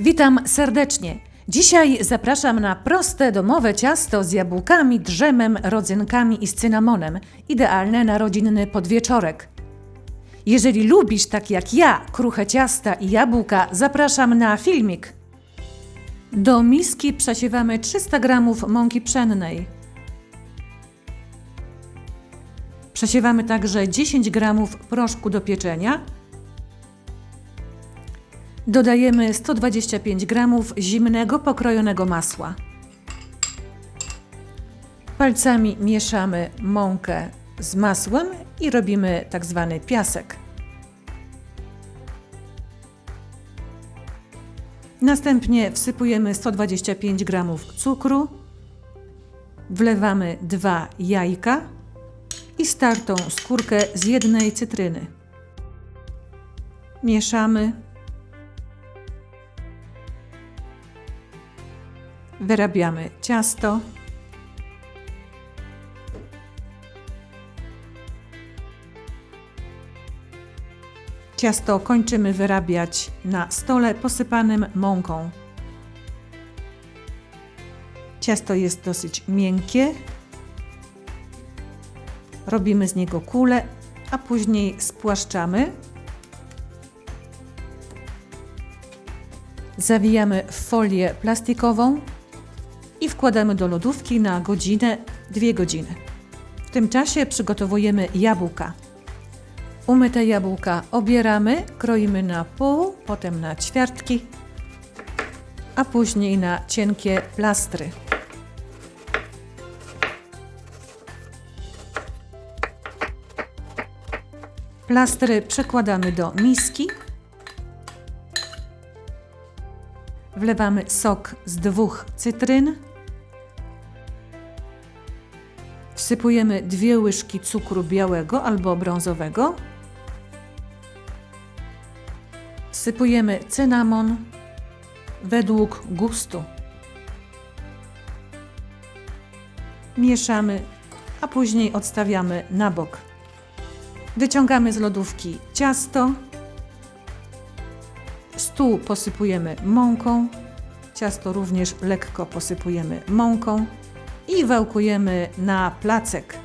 Witam serdecznie. Dzisiaj zapraszam na proste domowe ciasto z jabłkami, drzemem, rodzynkami i z cynamonem. Idealne na rodzinny podwieczorek. Jeżeli lubisz, tak jak ja, kruche ciasta i jabłka, zapraszam na filmik. Do miski przesiewamy 300 g mąki pszennej. Przesiewamy także 10 g proszku do pieczenia. Dodajemy 125 g zimnego pokrojonego masła. Palcami mieszamy mąkę z masłem i robimy tak zwany piasek. Następnie wsypujemy 125 g cukru, wlewamy dwa jajka i startą skórkę z jednej cytryny. Mieszamy. Wyrabiamy ciasto. Ciasto kończymy wyrabiać na stole posypanym mąką. Ciasto jest dosyć miękkie. Robimy z niego kulę, a później spłaszczamy. Zawijamy w folię plastikową i wkładamy do lodówki na godzinę, dwie godziny. W tym czasie przygotowujemy jabłka. Umyte jabłka obieramy, kroimy na pół, potem na ćwiartki, a później na cienkie plastry. Plastry przekładamy do miski. Wlewamy sok z dwóch cytryn. Wsypujemy dwie łyżki cukru białego albo brązowego. Wsypujemy cynamon według gustu. Mieszamy, a później odstawiamy na bok. Wyciągamy z lodówki ciasto. Stół posypujemy mąką. Ciasto również lekko posypujemy mąką i wałkujemy na placek.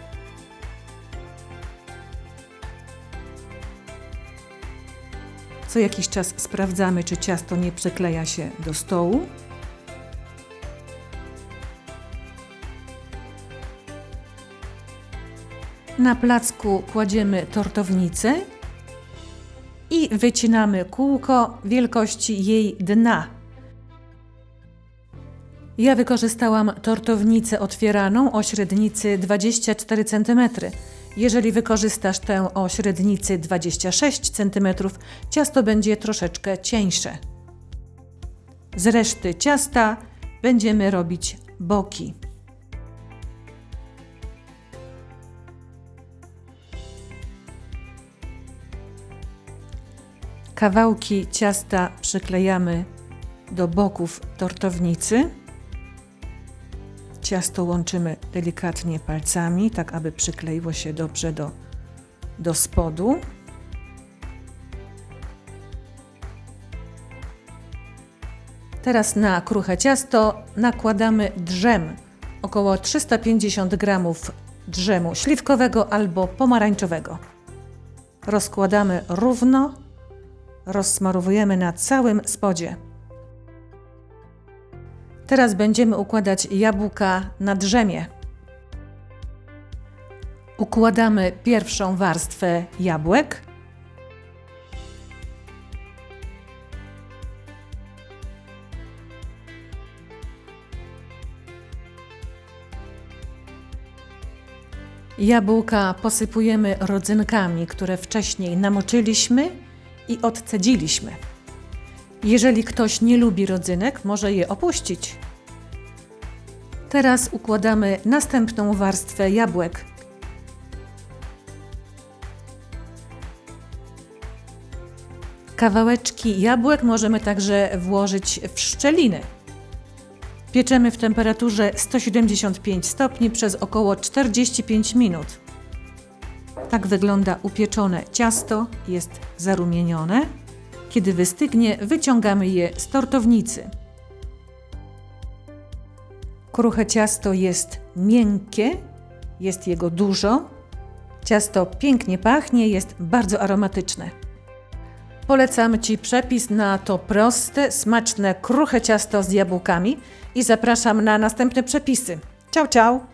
Co jakiś czas sprawdzamy, czy ciasto nie przykleja się do stołu. Na placku kładziemy tortownicę i wycinamy kółko wielkości jej dna. Ja wykorzystałam tortownicę otwieraną o średnicy 24 cm. Jeżeli wykorzystasz tę o średnicy 26 cm, ciasto będzie troszeczkę cieńsze. Z reszty ciasta będziemy robić boki. Kawałki ciasta przyklejamy do boków tortownicy. Ciasto łączymy delikatnie palcami, tak aby przykleiło się dobrze do, do spodu. Teraz na kruche ciasto nakładamy drzem, około 350 g drzemu śliwkowego albo pomarańczowego. Rozkładamy równo, rozsmarowujemy na całym spodzie. Teraz będziemy układać jabłka na drzemie. Układamy pierwszą warstwę jabłek. Jabłka posypujemy rodzynkami, które wcześniej namoczyliśmy i odcedziliśmy. Jeżeli ktoś nie lubi rodzynek, może je opuścić. Teraz układamy następną warstwę jabłek. Kawałeczki jabłek możemy także włożyć w szczeliny. Pieczemy w temperaturze 175 stopni przez około 45 minut. Tak wygląda upieczone ciasto, jest zarumienione. Kiedy wystygnie, wyciągamy je z tortownicy. Kruche ciasto jest miękkie, jest jego dużo. Ciasto pięknie pachnie, jest bardzo aromatyczne. Polecam Ci przepis na to proste, smaczne, kruche ciasto z jabłkami i zapraszam na następne przepisy. Ciao, ciao!